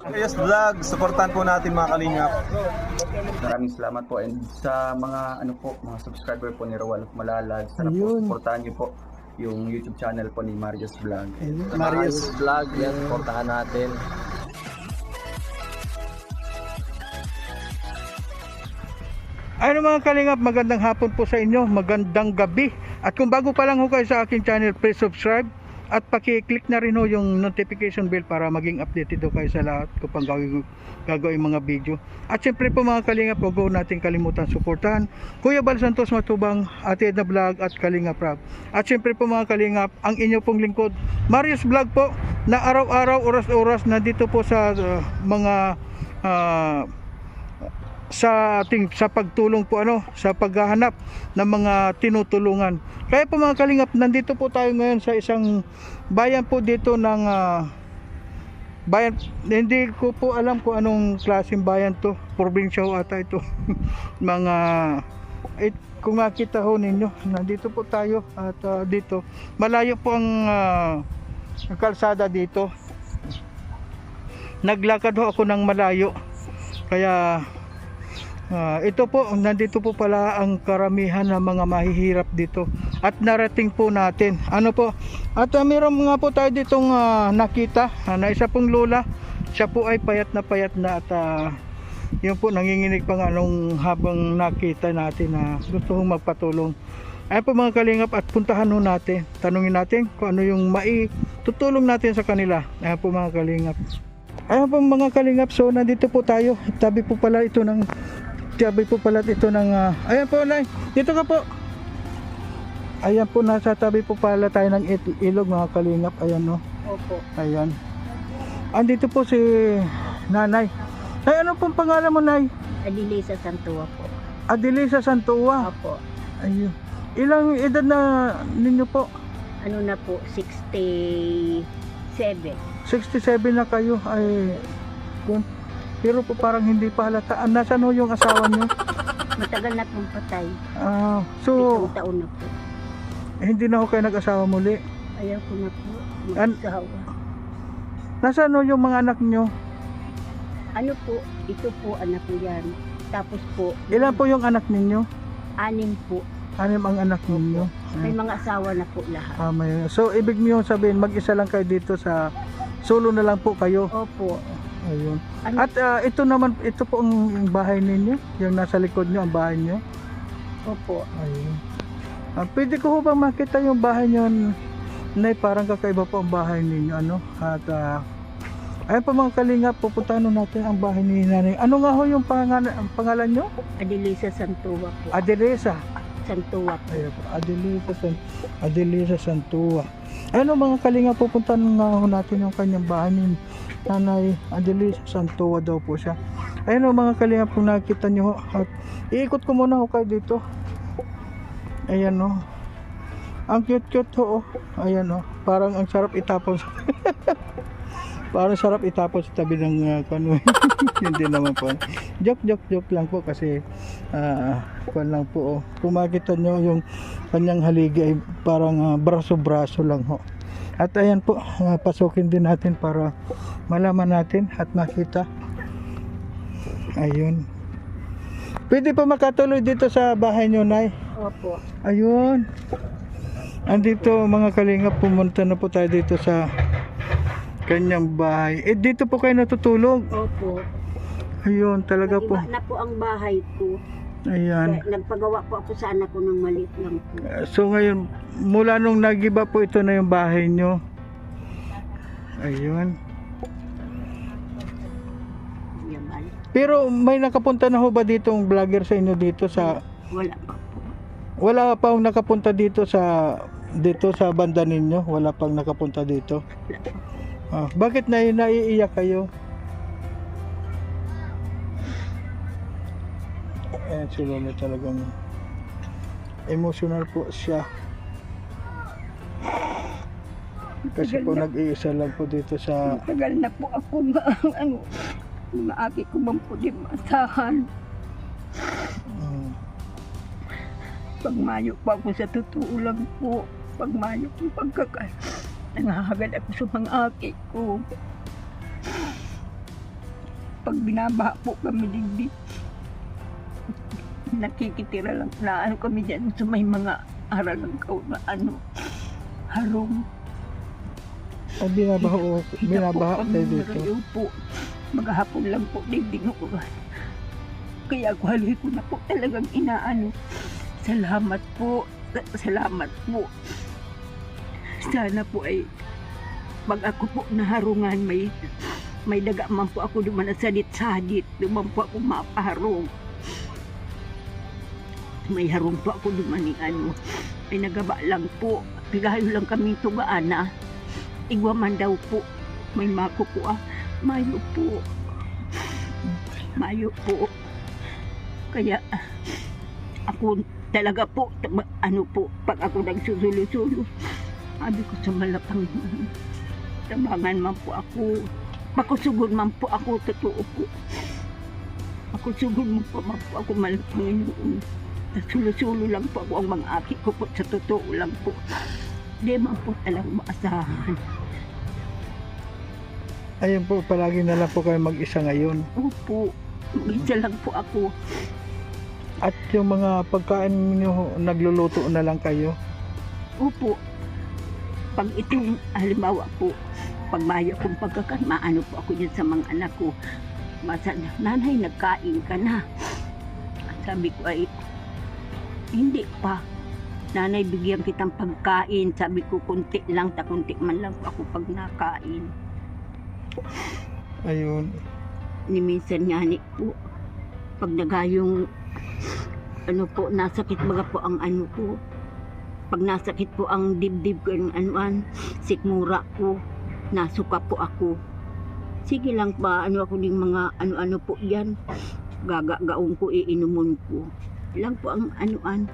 Yes Vlog, supportan po natin mga kalingap. Maraming salamat po and sa mga ano po, mga subscriber po ni Roel of Malalag, sana po Ayun. supportahan niyo po yung YouTube channel po ni Marius Vlog. Marius. Vlog, yan, portahan natin. Ano mga kalingap, magandang hapon po sa inyo, magandang gabi. At kung bago pa lang ho kayo sa aking channel, please subscribe at paki-click na rin ho yung notification bell para maging updated ho kayo sa lahat ko pang gagawin, gagawin mga video. At syempre po mga kalingap, huwag ho natin kalimutan suportahan Kuya Bal Santos Matubang, Ate Edna Vlog at Kalingap Rap. At syempre po mga kalingap, ang inyo pong lingkod, Marius Vlog po, na araw-araw, oras-oras, nandito po sa uh, mga ah, sa ating sa pagtulong po ano sa paghahanap ng mga tinutulungan. Kaya po mga kalingap, nandito po tayo ngayon sa isang bayan po dito ng ah, bayan hindi ko po alam kung anong klaseng bayan to. Probinsya ho ata ito. mga eh, kung makita ho ninyo, nandito po tayo at ah, dito malayo po ang ah, ang kalsada dito. Naglakad ho ako ng malayo. Kaya Ah, ito po, nandito po pala ang karamihan ng mga mahihirap dito at narating po natin. Ano po? At uh, meron nga po tayo ditong ah, nakita ah, na isa pong lola. Siya po ay payat na payat na at ah, yun po nanginginig pa nga nung habang nakita natin na gusto kong magpatulong. Ayan po mga kalingap at puntahan natin. Tanungin natin kung ano yung maitutulong natin sa kanila. Ayan po mga kalingap. Ayan po mga kalingap, so nandito po tayo. Tabi po pala ito ng tabi po pala ito ng ah, ayan po Nay, dito ka po. Ayan po nasa tabi po pala tayo ng ilog mga kalingap. Ayan no. Opo. Ayan. Andito po si Nanay. Nay, ano pong pangalan mo Nay? Adilisa Santua po. Adelisa Santua. Opo. Ayun. Ilang edad na ninyo po? Ano na po, 67. 67 na kayo ay kun pero po parang hindi pa halata. Ah, Nasaan ho yung asawa niyo? Matagal na pong patay. Ah, so Pitong taon na po. hindi na ho kayo nag-asawa muli. Ayaw ko na po. An- Mag-asawa. Nasaan ho yung mga anak niyo? Ano po, ito po anak ko yan. Tapos po, Ilan po yung anak ninyo? anim po. Anim ang anak ninyo. May mga asawa na po lahat. Ah, may- So ibig niyo sabihin mag-isa lang kayo dito sa solo na lang po kayo. Opo. Ayun. Ano, At ah, ito naman ito po ang bahay ninyo, yung nasa likod niyo ang bahay niyo. opo. Ayun. Ah, pwede ko bang makita yung bahay niyo? Nay, parang kakaiba po ang bahay ninyo ano. At ah, ayun po mga kalingap, pupuntahan ho natin ang bahay ni Nanay. Ano nga ho yung pangalan, ang pangalan niyo? Adelisa Santua po. Adelesa. Santua po. Ayun po, Adelisa San Adelisa Santua. Ano mga kalinga pupuntahan nga ho natin yung kanyang bahay ni Nanay Adelisa Santua daw po siya. Ayun o mga kalinga kung nakita nyo. At iikot ko muna ho kayo dito. Ayan o. Ang cute cute ho. oh. Ayan o. Parang ang sarap itapon sa Parang sarap itapon sa tabi ng uh, kano. Hindi naman po. Joke joke joke lang po kasi ah kwan lang po. Oh. Kung makita nyo yung kanyang haligi ay parang ah, braso-braso lang ho. At ayan po, ah, pasukin din natin para malaman natin at makita. Ayun. Pwede pa makatuloy dito sa bahay nyo, Nay. Opo. Ayun. Andito mga kalingap, pumunta na po tayo dito sa kanyang bahay. Eh dito po kayo natutulog. Opo. Ayun, talaga po. Iba na po ang bahay ko. Ayan. Nagpagawa po ako sa anak ko ng maliit lang po. So ngayon, mula nung nagiba po ito na yung bahay nyo. Ayun. Pero may nakapunta na ho ba ditong vlogger sa inyo dito sa Wala pa po. wala pa akong nakapunta dito sa dito sa banda ninyo? Wala pang nakapunta dito. Ah, bakit na naiiyak kayo? Eh, si Lola talagang emotional po siya. Kasi po nag-iisa lang po dito sa Tagal na po ako nga, ano, mga aki ko man po di maasahan. mm, Pag mayo pa ako sa totoo lang po. Pag mayo ko pagkaka. Nangahagad ako sa mga aki ko. pag binabaha po kami digdig. Nakikitira lang na ano kami dyan sa may mga aral ng kaw na ano, harong. O, binabaha kami kayo dito. po. Maghapon lang po digdig ko. Kaya ako haloy ko na po talagang inaano. Salamat po. Salamat po. Sana po ay pag ako po naharungan may may daga man po ako duman na sadit-sadit duman po ako mapaharong may harong po ako duman ni ano ay nagaba lang po pigayo lang kami tugaan na igwa man daw po may mako ah mayo po. Mayo po. Kaya ako talaga po ano po pag ako nagsusulo-sulo sabi ko sa malapang tabangan man po ako. Makusugod man po ako totoo po. Makusugod man po man po ako malapang sulo-sulo lang po ako ang mga aki ko po sa totoo lang po. Di man po talagang maasahan Ayun po, palagi na lang po kayo mag-isa ngayon. opo mag-isa lang po ako At yung mga pagkain niyo, nagluluto na lang kayo. Opo. Pag itong halimbawa po, pag maya kong pagkakan, maano po ako dyan sa mga anak ko. Masa, nanay, nagkain ka na. Sabi ko ay, hindi pa. Nanay, bigyan kitang pagkain. Sabi ko, kunti lang, ta kunti man lang ako pag nakain. Ayun. Ni minsan nga po, pag nagayong, ano po, nasakit baga po ang ano ko. Pag nasakit po ang dibdib ko, yung anuan, sikmura ko, nasuka po ako. Sige lang pa, ano ako ng mga ano-ano po yan. Gagagaong ko, iinumon ko. Lang po ang anuan.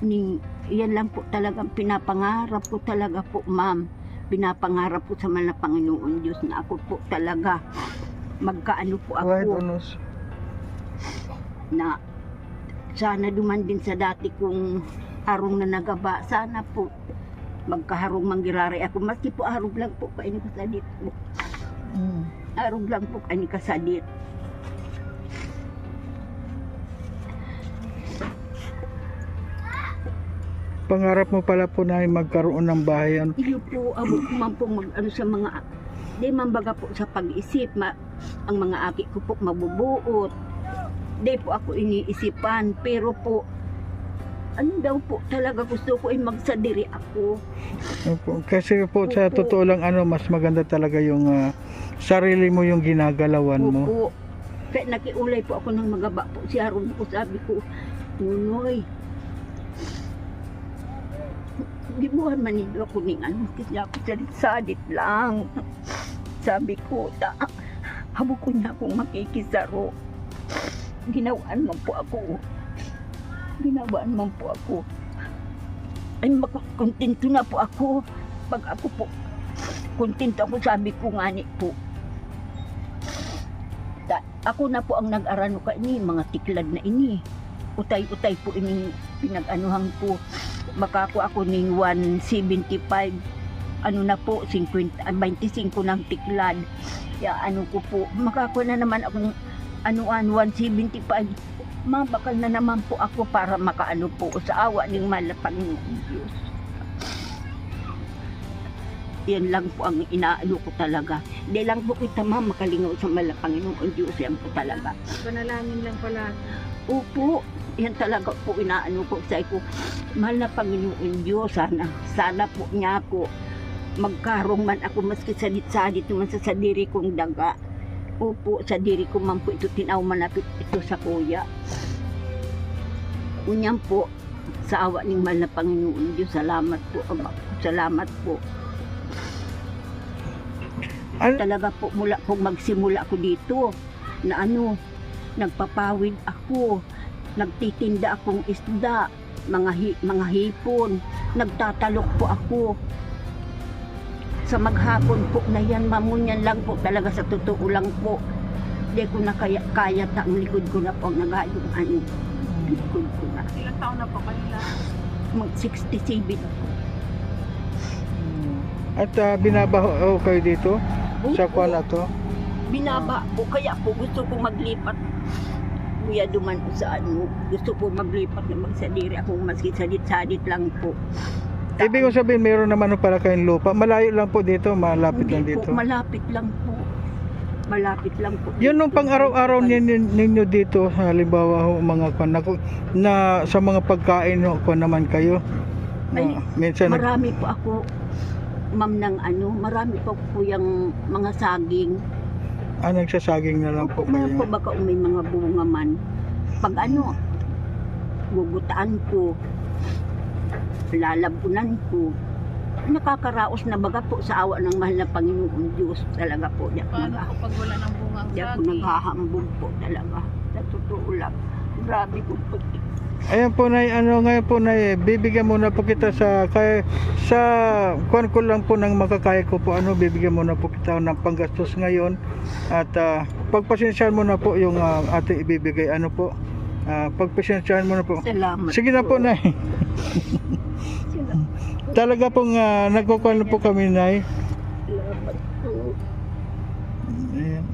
Ni, yan lang po talagang pinapangarap ko talaga po, ma'am. Pinapangarap ko sa mga Panginoon Diyos na ako po talaga magkaano po ako Right, Unos. na sana duman din sa dati kong harong na nagaba. Sana po magkaharong manggirari ako. Maski po harong lang po kaini kasadit po. Hmm. Harong lang po kaini kasadit. Pangarap mo pala po na magkaroon ng bahay. Ano? Iyo po, abo ko man po mag, ano sa mga, di man baga po sa pag-isip, ma, ang mga aki ko po mabubuot. Di po ako iniisipan, pero po, ano daw po talaga gusto ko ay magsadiri ako. Opo. Kasi po sa Opo. totoo lang ano, mas maganda talaga yung ah, sarili mo yung ginagalawan mo. Opo. Kaya nakiulay po ako ng magaba po. Si Haron po sabi ko, Nunoy, mo man nilo ako ng ano, kasi ako salit-salit lang. Sabi ko, ta, habo ko na akong makikisaro. Ginawaan man po ako. Ginawaan man po ako. Ay, makakontento na po ako. Pag ako po, kontento ako, sabi ko nga ni po, Ta- ako na po ang nag-arano ka ini, mga tiklad na ini. Utay-utay po ini pinag-anuhan ko. Makako ako ning 175 ano na po 50 ah, 25 ng tiklad. Ya ano ko po, makako na naman akong anuan 175. Mabakal na naman po ako para makaano po sa awa ng malapang Diyos. Yan lang po ang inaano ko talaga. Di lang po kita ma makalingaw sa malapanginoon Diyos. Yan po talaga. Panalangin lang pala. Opo, yan talaga po inaano ko sa ko. Mahal na Panginoon Diyos, sana, sana po niya ako magkarong man ako maski sadit-sadit man sa sadiri kong daga. Opo, sa diri ko man po ito tinaw malapit ito sa kuya. Unyan po, sa awa ng mahal na Panginoon Diyos, salamat po, Ama. Salamat po. Ano- Talaga po mula po magsimula ako dito na ano, nagpapawid ako, nagtitinda akong isda, mga hi- mga hipon, nagtatalok po ako. Sa maghapon po na yan, mamunyan lang po talaga sa totoo lang po. Hindi ko na kaya, kaya ta, ang likod ko na po ang nagayong ano. Likod ko na. Ilang taon na po kanila? Mag 67 ako. At ah, binabaho kayo dito sa kuwan na to. binaba po. Kaya po gusto ko maglipat. Kuya duman sa ano. Gusto po maglipat na magsadiri. Ako maski sadit-sadit lang po. Ibig ko sabihin, meron naman pala kayong lupa. Malayo lang po dito, malapit lang Hindi dito. po, malapit lang po. Malapit lang po. Yun nung dito. pang araw-araw ninyo, ninyo dito, halimbawa ho, mga kwan, na, na sa mga pagkain ho, kwan naman kayo. Ay, Ah, minsan, Marami po ako, ma'am ng ano, marami po po yung mga saging. Ah, nagsasaging na lang po Meron po kayo. baka may mga bunga man. Pag ano, gugutaan ko, lalabunan ko, nakakaraos na baga po sa awa ng mahal na Panginoon Diyos talaga po. Di ako, Paano nag- po pag wala ng bungang di ako naghahambog po talaga. Sa totoo lang. Grabe po po. Ayan po na ano ngayon po na bibigyan muna po kita sa kay sa kwan ko lang po ng makakaya ko po. Ano bibigyan muna po kita ng panggastos ngayon. At ah, pagpasensyahan mo na po yung ah, ate ibibigay. Ano po? Ah, pagpasensyahan mo na po. Salamat sige na po. nay. Talaga pong uh, nagkukuhan na po kami nay. Salamat po. Ayan.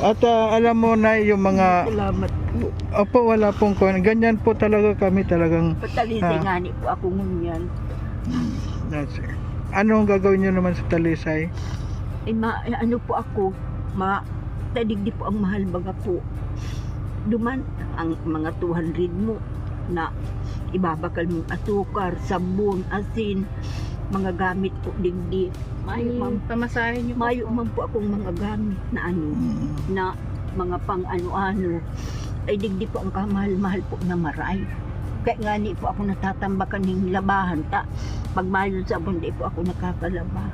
At ah, alam mo na yung mga Salamat po. opo wala pong kwan ganyan po talaga kami talagang Patalisay Ah. nga ni po ako ngunyan. That's it. Ano ang gagawin nyo naman sa Talisay? Eh, ma, eh, ano po ako, ma, tadigdi po ang mahal baga po. Duman ang mga 200 mo na ibabakal mong asukar, sabon, asin, mga gamit po digdi. Mayo man, Ay, pamasahin niyo po mayo po. man po akong mga gamit na ano, na mga pang ano-ano. Ay digdi po ang kamahal-mahal po na maray. Kaya nga ni po ako natatambakan ng labahan ta. Pag mayo sa sabon, di po ako nakakalaba.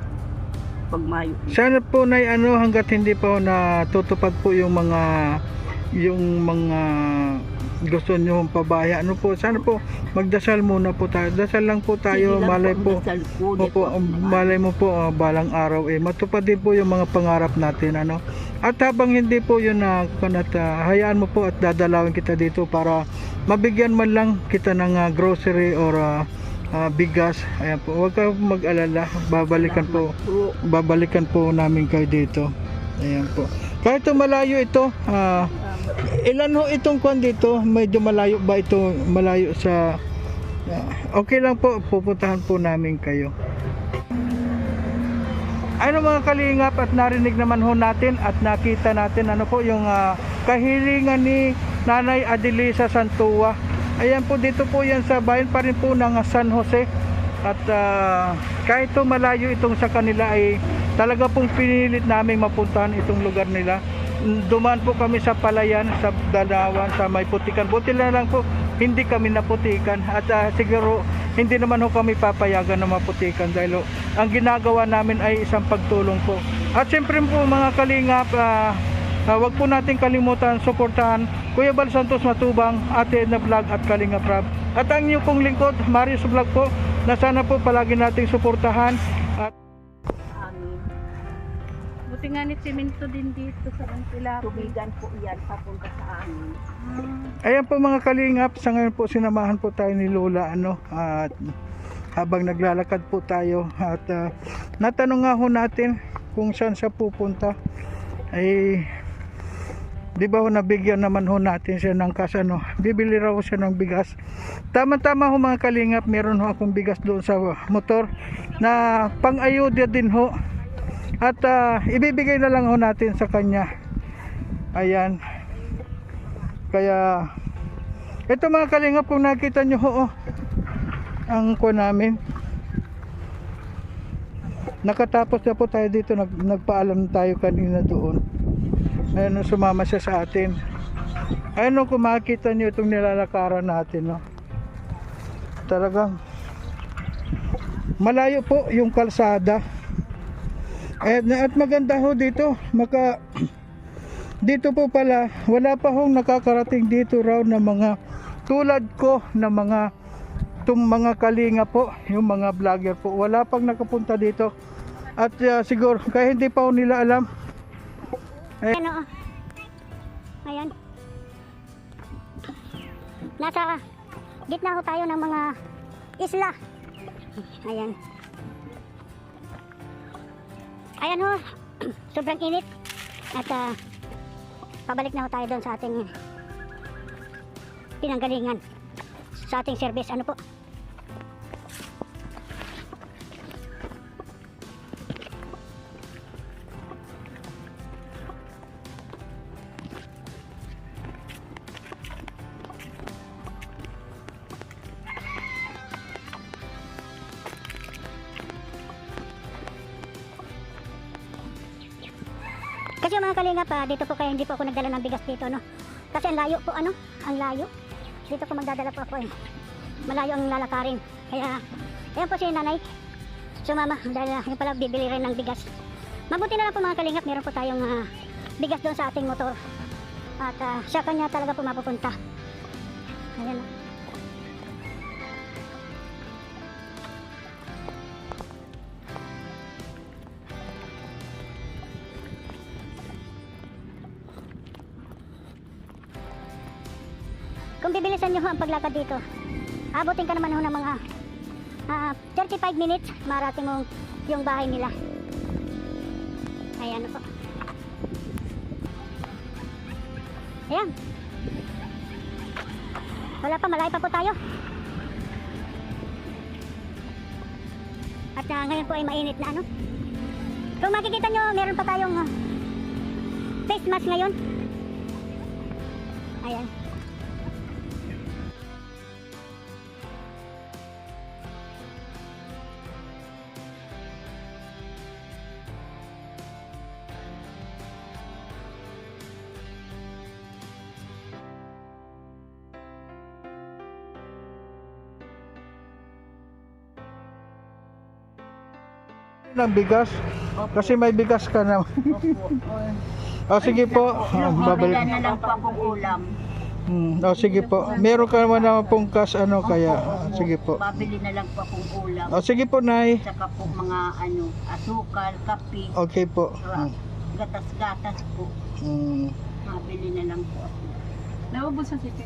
Pag mayo. Sana po na ano hanggat hindi pa natutupad po yung mga yung mga gusto nyo pabaya. Ano po, sana po magdasal muna po tayo. Dasal lang po tayo, lang malay po. po maano. malay mo po ah, balang araw eh matupad din po yung mga pangarap natin ano. At habang hindi po yun na kanat ah, hayaan mo po at dadalawin kita dito para mabigyan man lang kita ng ah, grocery or ah, ah, bigas. Ayan po, huwag ka mag-alala. Babalikan po Po. babalikan po namin kayo dito. Ayan po. Kahit malayo ito, ah, ilan ho itong kwan dito? Medyo malayo ba ito? Malayo sa... ah, okay lang po, pupuntahan po namin kayo. Ano mga kalingap at narinig naman ho natin at nakita natin ano po yung ah, kahilingan ni Nanay Adelisa Santua. Ayan po dito po yan sa bayan pa rin po ng San Jose. At ah, kahit to malayo itong sa kanila ay talaga pong pinilit namin mapuntahan itong lugar nila. Dumaan po kami sa Palayan, sa Dalawan, sa May Putikan. Buti na lang po hindi kami naputikan at ah, siguro hindi naman ho kami papayagan na maputikan dahil ho, ang ginagawa namin ay isang pagtulong po. At siyempre po mga kalingap, ah, ah, wag po natin kalimutan suportahan Kuya Bal Santos Matubang, Ate Edna Vlog at Kalingap Rab. At ang inyong pong lingkod, Marius Vlog po, na sana po palagi nating suportahan. Buti nga ni Simento din dito sa Antila. Tubigan po yan papunta sa amin. Ayan po mga kalingap, sa ngayon po sinamahan po tayo ni Lola ano at habang naglalakad po tayo at ah, natanong nga ho natin kung saan siya pupunta ay di ba ho nabigyan naman ho natin siya ng kasano bibili raw siya ng bigas tama tama ho mga kalingap meron ho akong bigas doon sa motor na pang ayuda din ho at ah, ibibigay na lang ho natin sa kanya. Ayan. Kaya ito mga kalingap kung nakita nyo ho oh, ang ko namin. Nakatapos na po tayo dito nag, nagpaalam tayo kanina doon. Ayun sumama siya sa atin. Ayun kung makikita nyo itong nilalakaran natin no? talagang malayo po yung kalsada at, at maganda ho dito maka dito po pala wala pa hong nakakarating dito raw na mga tulad ko na mga tung mga kalinga po yung mga vlogger po wala pang nakapunta dito at uh, siguro kaya hindi pa nila alam Ano? Ayan. Nasa gitna ho tayo ng mga isla. Ayan. Ayan ho. Sobrang init. At ah, pabalik na ho tayo doon sa ating pinanggalingan. Sa ating service. Ano po? Kasi mga kalinga pa, dito po kayo, hindi po ako nagdala ng bigas dito, no? Kasi ang layo po, ano? Ang layo. Dito po magdadala po ako eh. Malayo ang lalakarin. Kaya, ayan po si nanay. Sumama, dahil uh, yung pala bibili rin ng bigas. Mabuti na lang po mga kalingap, meron po tayong ah, bigas doon sa ating motor. At ah, siya kanya talaga po mapupunta. Ayan. Nyo ang paglakad dito, abutin ka naman ho ng mga ah, 35 minutes, marating mo yung bahay nila. Ayan po. Ayan. Wala pa, malayo pa po tayo. At ah, ngayon po ay mainit na ano. Kung makikita nyo, meron pa tayong ah, face mask ngayon. Ayan. Ng bigas kasi may bigas ka na. o sige po, Ah, na lang po akong ulam. Hmm, o sige po. Meron ka naman naman pong cash ano kaya. ah, Sige po. Babili na lang po akong ulam. O sige po, Nay. Saka po mga ano, asukal, kape, Okay po. saka gatas-gatas po. Hmm. Mabili na lang po ako. Naubos ang